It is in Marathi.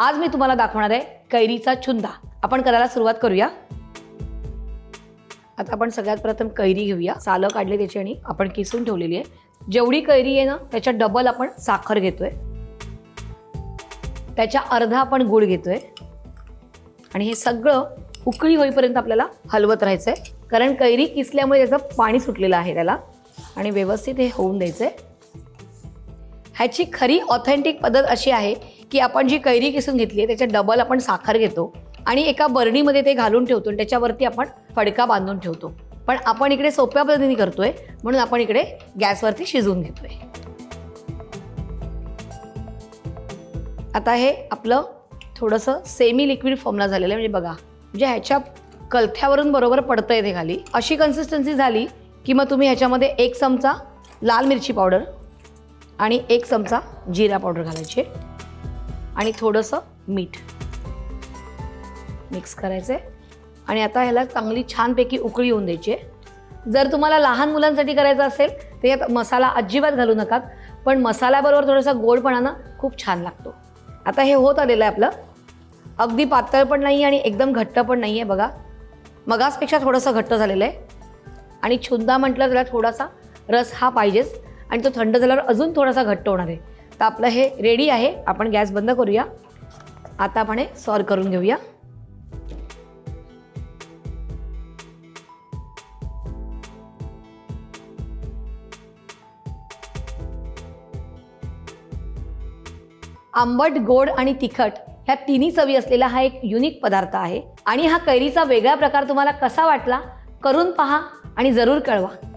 आज मी तुम्हाला दाखवणार आहे कैरीचा छुंदा. आपण करायला सुरुवात करूया. आता आपण सगळ्यात प्रथम कैरी घेऊया. सालं काढले त्याची आणि आपण किसून ठेवलेली आहे. जेवढी कैरी आहे ना त्याच्या डबल आपण साखर घेतोय. त्याच्या अर्धा आपण गुळ घेतोय. आणि हे सगळं उकळी होईपर्यंत आपल्याला हलवत राहायचं आहे कारण कैरी किसल्यामुळे त्याचं पाणी सुटलेलं आहे त्याला. आणि व्यवस्थित हे होऊन द्यायचं आहे ह्याची खरी ऑथेंटिक पद्धत अशी आहे की आपण जी कैरी किसून घेतली आहे त्याच्यात डबल आपण साखर घेतो आणि एका बरणीमध्ये ते घालून ठेवतो आणि त्याच्यावरती आपण फडका बांधून ठेवतो. पण आपण इकडे सोप्या पद्धतीने करतोय म्हणून आपण इकडे गॅसवरती शिजवून घेतोय. आता हे आपलं थोडंसं सेमी लिक्विड फॉर्मला झालेलं आहे. म्हणजे बघा म्हणजे ह्याच्या कलथ्यावरून बरोबर पडतं आहे ते खाली. अशी कन्सिस्टन्सी झाली की मग तुम्ही ह्याच्यामध्ये एक चमचा लाल मिरची पावडर आणि एक चमचा जिरा पावडर घालायची. आणि थोडंसं मीठ. मिक्स करायचं आहे आणि आता ह्याला चांगली छानपैकी उकळी येऊन द्यायची आहे. जर तुम्हाला लहान मुलांसाठी करायचं असेल तर यात मसाला अजिबात घालू नका पण मसाल्याबरोबर थोडासा गोडपणानं खूप छान लागतो. आता हे होत आलेलं आहे आपलं. अगदी पातळ पण नाही आणि एकदम घट्ट पण नाही आहे बघा. मगासपेक्षा थोडंसं घट्ट झालेलं आहे. आणि छुंदा म्हटलं त्याला थोडासा रस हा पाहिजेच. आणि तो थंड झाल्यावर अजून थोडासा घट्ट होणार आहे. तर आपलं हे रेडी आहे. आपण गॅस बंद करूया. आता आपण हे सॉर करून घेऊया. आंबट गोड आणि तिखट ह्या तिन्ही चवी असलेला हा एक युनिक पदार्थ आहे. आणि हा कैरीचा वेगळा प्रकार तुम्हाला कसा वाटला करून पहा आणि जरूर कळवा.